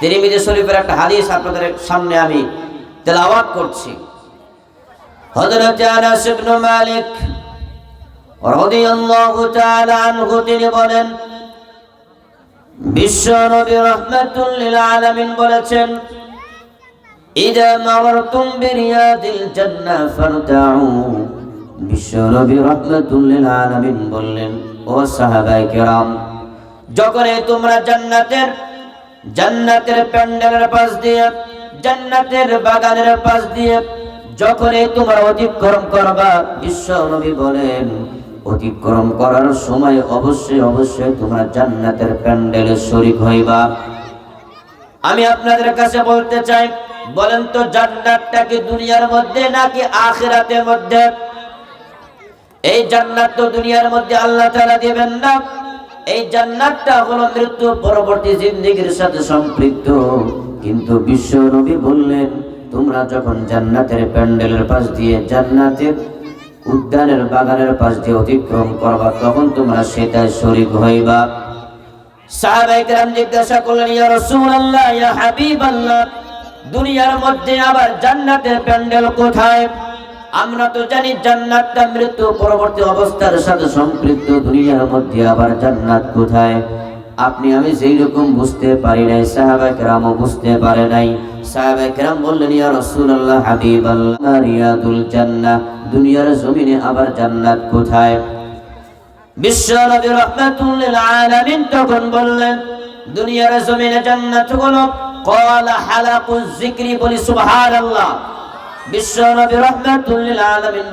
তিরমিজি শরীফের একটা হাদিস আপনাদের সামনে আমি তেলাওয়াত করছি। হযরত আনাস ইবনে মালিক রাদিয়াল্লাহু তাআলা আনহু, তিনি বলেন, বিশ্ব নবী রহমাতুল লিল আলামিন বলেছেন, ইদা মারতুম বিরিয়াদিল জান্নাহ ফারতাউ। বিশ্ব নবী রহমাতুল লিল আলামিন বললেন, ও সাহাবায়ে কেরাম যখন তোমরা জান্নাতের জান্নাতের প্যান্ডেলের পাশ দিয়ে, জান্নাতের বাগানের পাশ দিয়ে যখন এই তোমরা অতিক্রম করবা, বিশ্ব নবী বলেন, অতিক্রম করার সময় অবশ্যই অবশ্যই তোমরা জান্নাতের প্যান্ডেলে শরীক হইবা। আমি আপনাদের কাছে বলতে চাই, বলেন তো জান্নাতটা কি দুনিয়ার মধ্যে নাকি আখিরাতের মধ্যে? এই জান্নাত তো দুনিয়ার মধ্যে আল্লাহ তাআলা দিবেন না। এই জান্নাতটা হলো মৃত্যু, পরবর্তী জিন্দেগীর সাথে সম্পৃক্ত। কিন্তু বিশ্ব নবী বললেন, তোমরা যখন জান্নাতের প্যান্ডেলের পাশ দিয়ে জান্নাতের উদ্যানের বাগানের পাশ দিয়ে অতিক্রম করবা, তখন তোমরা সেটাই শরীক হইবা। সাহাবায়ে কেরাম জিজ্ঞাসা করলেন, ইয়া রাসূলুল্লাহ, ইয়া হাবিবাল্লাহ, দুনিয়ার মধ্যে আবার জান্নাতের প্যান্ডেল কোথায়? আমরা তো জানি জান্নাতটা মৃত্যু পরবর্তী অবস্থার সাথে সম্পৃক্ত দুনিয়ার মধ্যে আবার জান্নাত কোথায়? আপনি, আমি যেই রকম বুঝতে পারি নাই, সাহাবা কেরামও বুঝতে পারে নাই। সাহাবা কেরাম বললেন, ইয়া রাসূলুল্লাহ, হাবিবাল্লাহ, রিয়াদুল জান্নাহ, দুনিয়ার জমিনে আবার জান্নাত কোথায়? বিশ্ব নবী রহমাতুল্লিল আলামিন তখন বললেন, দুনিয়ার জমিনে জান্নাত হলো? ক্বালা হালাকুজ যিকরি বলি, সুবহানাল্লাহ। বিশ্ব নবী রহমাতুল্লিল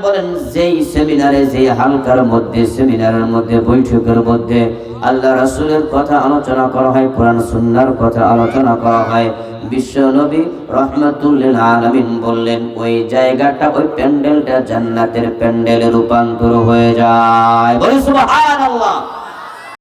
বলেন, যেই সেমিনারে হালকার মধ্যে, সেমিনারের মধ্যে, বৈঠকের মধ্যে আল্লাহ কথা আলোচনা করা হয়, কোরআন কথা আলোচনা করা হয় বললেন, ওই জায়গাটা, ওই প্যান্ডেলটা জান্নাতের প্যান্ডেলে রূপান্তর হয়ে যায়। বলি